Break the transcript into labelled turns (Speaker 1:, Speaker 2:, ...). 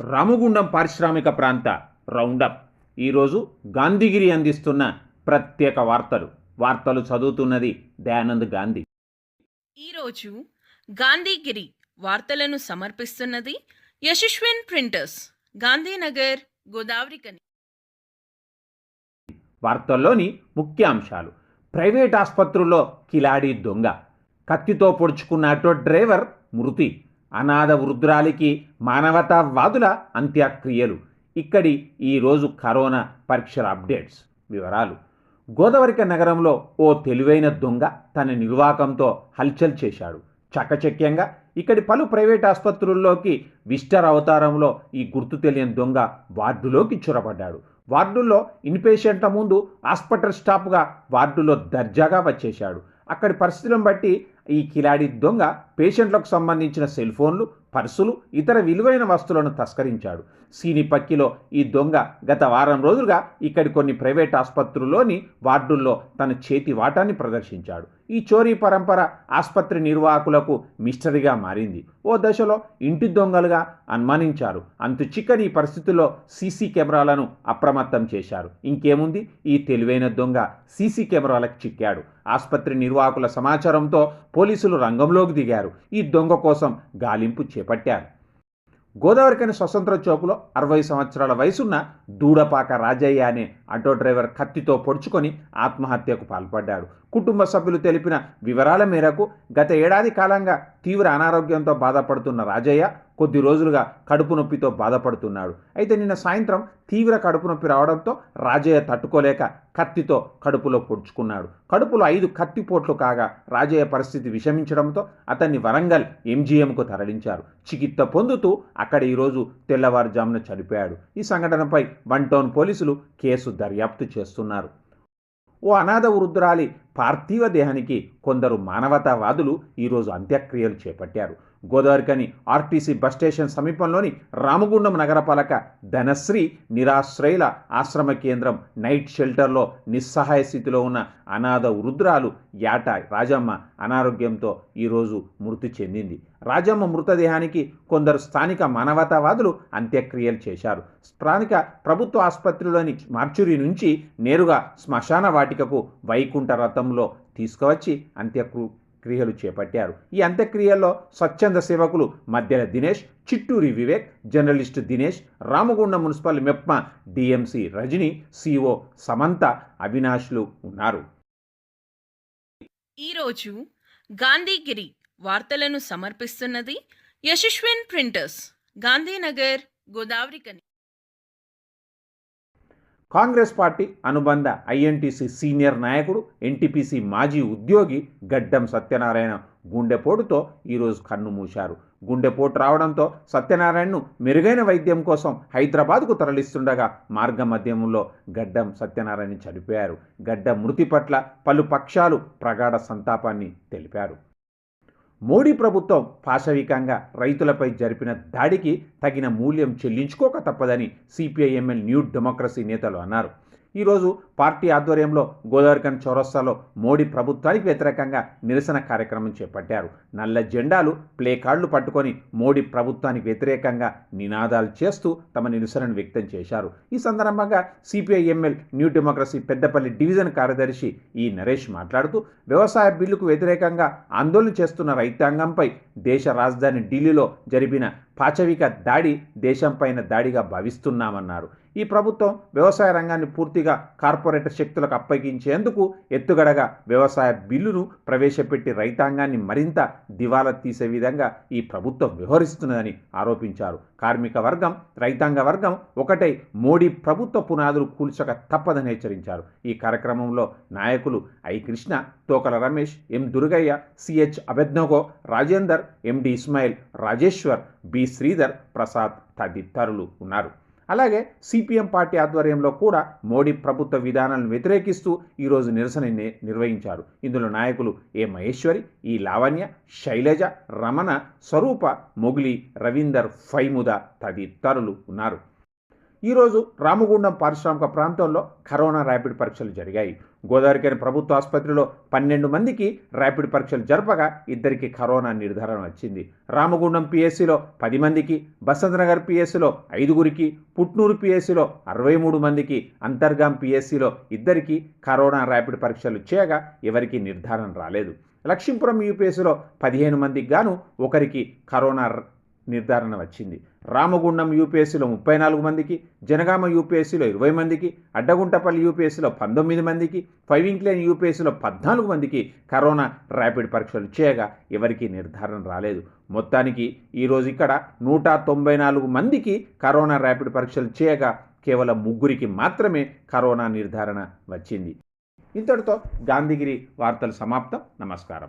Speaker 1: రామగుండం పారిశ్రామిక ప్రాంత రౌండప్. ఈరోజు గాంధీగిరి అందిస్తున్న ప్రత్యేక వార్తలు. వార్తలు చదువుతున్నది దయానంద్ గాంధీ.
Speaker 2: ఈరోజు గాంధీగిరి వార్తలను సమర్పిస్తున్నది యశస్విన్ ప్రింటర్స్ గాంధీనగర్ గోదావరికని
Speaker 1: వార్తల్లోని ముఖ్యాంశాలు ప్రైవేట్ ఆసుపత్రుల్లో కిలాడి దొంగ. కత్తితో పొడుచుకున్న ఆటో డ్రైవర్ మృతి. అనాథ వృద్ధురాలికి మానవతావాదుల అంత్యక్రియలు. ఇక్కడి ఈరోజు కరోనా పరీక్షల అప్డేట్స్ వివరాలు. గోదావరిక నగరంలో ఓ తెలివైన దొంగ తన నిర్వాకంతో హల్చల్ చేశాడు. చకచక్యంగా ఇక్కడి పలు ప్రైవేట్ ఆసుపత్రుల్లోకి విస్టర్ అవతారంలో ఈ గుర్తు తెలియని దొంగ వార్డులోకి చొరబడ్డాడు. వార్డుల్లో ఇన్పేషెంట్ల ముందు హాస్పిటల్ స్టాఫ్గా వార్డులో దర్జాగా వచ్చేశాడు. అక్కడి పరిస్థితులను బట్టి ఈ కిలాడి దొంగ పేషెంట్లకు సంబంధించిన సెల్ ఫోన్లు పర్సులు ఇతర విలువైన వస్తువులను తస్కరించాడు. సీనిపక్కిలో ఈ దొంగ గత వారం రోజులుగా ఇక్కడి కొన్ని ప్రైవేట్ ఆసుపత్రుల్లోని వార్డుల్లో తన చేతి వాటాన్ని ప్రదర్శించాడు. ఈ చోరీ పరంపర ఆసుపత్రి నిర్వాహకులకు మిస్టరీగా మారింది. ఓ దశలో ఇంటి దొంగలుగా అనుమానించారు. అంతు చిక్కని ఈ పరిస్థితుల్లో సీసీ కెమెరాలను అప్రమత్తం చేశారు. ఇంకేముంది? ఈ తెలివైన దొంగ సీసీ కెమెరాలకు చిక్కాడు. ఆసుపత్రి నిర్వాహకుల సమాచారంతో పోలీసులు రంగంలోకి దిగారు. ఈ దొంగ కోసం గాలింపు చేపట్టారు. గోదావరికని స్వతంత్ర చౌక్లో అరవై సంవత్సరాల వయసున్న దూడపాక రాజయ్య అనే ఆటో డ్రైవర్ కత్తితో పొడుచుకొని ఆత్మహత్యకు పాల్పడ్డాడు. కుటుంబ సభ్యులు తెలిపిన వివరాల మేరకు గత ఏడాది కాలంగా తీవ్ర అనారోగ్యంతో బాధపడుతున్న రాజయ్య కొద్ది రోజులుగా కడుపు నొప్పితో బాధపడుతున్నాడు. అయితే నిన్న సాయంత్రం తీవ్ర కడుపు నొప్పి రావడంతో రాజయ్య తట్టుకోలేక కత్తితో కడుపులో పొడుచుకున్నాడు. కడుపులో ఐదు కత్తిపోట్లు కాగా రాజయ్య పరిస్థితి విషమించడంతో అతన్ని వరంగల్ ఎంజీఎంకు తరలించారు. చికిత్స పొందుతూ అక్కడ ఈరోజు తెల్లవారుజామున చనిపోయాడు. ఈ సంఘటనపై వన్ టౌన్ పోలీసులు కేసు దర్యాప్తు చేస్తున్నారు. ఓ అనాథ వృద్ధురాలి పార్థివ దేహానికి కొందరు మానవతావాదులు ఈరోజు అంత్యక్రియలు చేపట్టారు. గోదావరికని ఆర్టీసీ బస్ స్టేషన్ సమీపంలోని రామగుండం నగరపాలక ధనశ్రీ నిరాశ్రయుల ఆశ్రమ కేంద్రం నైట్ షెల్టర్లో నిస్సహాయ స్థితిలో ఉన్న అనాథ వృద్ధురాలు యాట రాజమ్మ అనారోగ్యంతో ఈరోజు మృతి చెందింది. రాజమ్మ మృతదేహానికి కొందరు స్థానిక మానవతావాదులు అంత్యక్రియలు చేశారు. స్థానిక ప్రభుత్వ ఆసుపత్రిలోని మార్చురి నుంచి నేరుగా శ్మశాన వాటికకు వైకుంఠ రథంలో తీసుకువచ్చి అంత్యక్రు క్రియలు చేపట్టారు. ఈ అంత్యక్రియల్లో స్వచ్ఛంద సేవకులు మధ్యల Dinesh Chitturi Vivek journalist Dinesh Ramagunda municipal MEPMA DMC Rajani CO Samantha అవినాష్లు ఉన్నారు.
Speaker 2: ఈరోజు గాంధీగిరి వార్తలను సమర్పిస్తున్నది యశస్విన్ ప్రింటర్స్ గాంధీనగర్ గోదావరికని
Speaker 1: కాంగ్రెస్ పార్టీ అనుబంధ ఐఎన్టీసీ సీనియర్ నాయకుడు ఎన్టీపీసీ మాజీ ఉద్యోగి గడ్డం సత్యనారాయణ గుండెపోటుతో ఈరోజు కన్ను మూశారు. గుండెపోటు రావడంతో సత్యనారాయణను మెరుగైన వైద్యం కోసం హైదరాబాద్కు తరలిస్తుండగా మార్గ మధ్యంలో గడ్డం సత్యనారాయణ చనిపోయారు గడ్డం మృతి పట్ల పలు పక్షాలు ప్రగాఢ సంతాపాన్ని తెలిపారు. మోడీ ప్రభుత్వం పాశవికంగా రైతులపై జరిపిన దాడికి తగిన మూల్యం చెల్లించుకోక తప్పదని సిపిఐఎంఎల్ న్యూ డెమోక్రసీ నేతలు అన్నారు. ఈరోజు పార్టీ ఆధ్వర్యంలో గోదావరికన్ చౌరస్తాలో మోడీ ప్రభుత్వానికి వ్యతిరేకంగా నిరసన కార్యక్రమం చేపట్టారు. నల్ల జెండాలు ప్లే కార్డులు పట్టుకొని మోడీ ప్రభుత్వానికి వ్యతిరేకంగా నినాదాలు చేస్తూ తమ నిరసనను వ్యక్తం చేశారు. ఈ సందర్భంగా CPIML new democracy Peddapalli division కార్యదర్శి ఈ నరేష్ మాట్లాడుతూ వ్యవసాయ బిల్లుకు వ్యతిరేకంగా ఆందోళన చేస్తున్న రైతాంగంపై దేశ రాజధాని ఢిల్లీలో జరిపిన పాచవిక దాడి దేశంపైన దాడిగా భావిస్తున్నామన్నారు. ఈ ప్రభుత్వం వ్యవసాయ రంగాన్ని పూర్తిగా కార్పొరేట్ శక్తులకు అప్పగించేందుకు ఎత్తుగడగా వ్యవసాయ బిల్లును ప్రవేశపెట్టి రైతాంగాన్ని మరింత దివాలా తీసే విధంగా ఈ ప్రభుత్వం వ్యవహరిస్తున్నదని ఆరోపించారు. కార్మిక వర్గం రైతాంగ వర్గం ఒకటై మోడీ ప్రభుత్వ పునాదులు కూల్చక తప్పదని హెచ్చరించారు. ఈ కార్యక్రమంలో నాయకులు I Krishna Tokala Ramesh M Durgaiah CH అభెజ్ఞగో Rajender MD Ismail Rajeshwar B Sridhar Prasad తదితరులు ఉన్నారు. అలాగే సిపిఎం పార్టీ ఆధ్వర్యంలో కూడా మోడీ ప్రభుత్వ విధానాలను వ్యతిరేకిస్తూ ఈరోజు నిరసన నిర్వహించారు. ఇందులో నాయకులు ఏ మహేశ్వరి ఈ లావణ్య శైలజ రమణ స్వరూప మొగిలి రవీందర్ ఫైముద తదితరులు ఉన్నారు. ఈరోజు రామగుండం పారిశ్రామిక ప్రాంతంలో కరోనా ర్యాపిడ్ పరీక్షలు జరిగాయి. గోదావరికని ప్రభుత్వ ఆసుపత్రిలో పన్నెండు మందికి ర్యాపిడ్ పరీక్షలు జరపగా ఇద్దరికి కరోనా నిర్ధారణ వచ్చింది. రామగుండం పిఎస్సిలో పది మందికి బసంతనగర్ పిఎస్సిలో ఐదుగురికి పుట్నూరు పిఎస్సిలో అరవై మూడు మందికి అంతర్గాం పిఎస్సిలో ఇద్దరికి కరోనా ర్యాపిడ్ పరీక్షలు చేయగా ఎవరికి నిర్ధారణ రాలేదు. లక్ష్మీపురం యూపీఎస్సిలో పదిహేను మందికి గాను ఒకరికి కరోనా నిర్ధారణ వచ్చింది. రామగుండం యూపీఎస్సీలో ముప్పై నాలుగు మందికి జనగామ యూపీఎస్సీలో ఇరవై మందికి అడ్డగుంటపల్లి యూపీఎస్సీలో పంతొమ్మిది మందికి ఫైవింగ్ లేన్ యూపీఎస్సీలో పద్నాలుగు మందికి కరోనా ర్యాపిడ్ పరీక్షలు చేయగా ఎవరికీ నిర్ధారణ రాలేదు. మొత్తానికి ఈరోజు ఇక్కడ నూట తొంభై నాలుగు మందికి కరోనా ర్యాపిడ్ పరీక్షలు చేయగా కేవలం ముగ్గురికి మాత్రమే కరోనా నిర్ధారణ వచ్చింది. ఇంతటితో గాంధీగిరి వార్తలు సమాప్తం. నమస్కారం.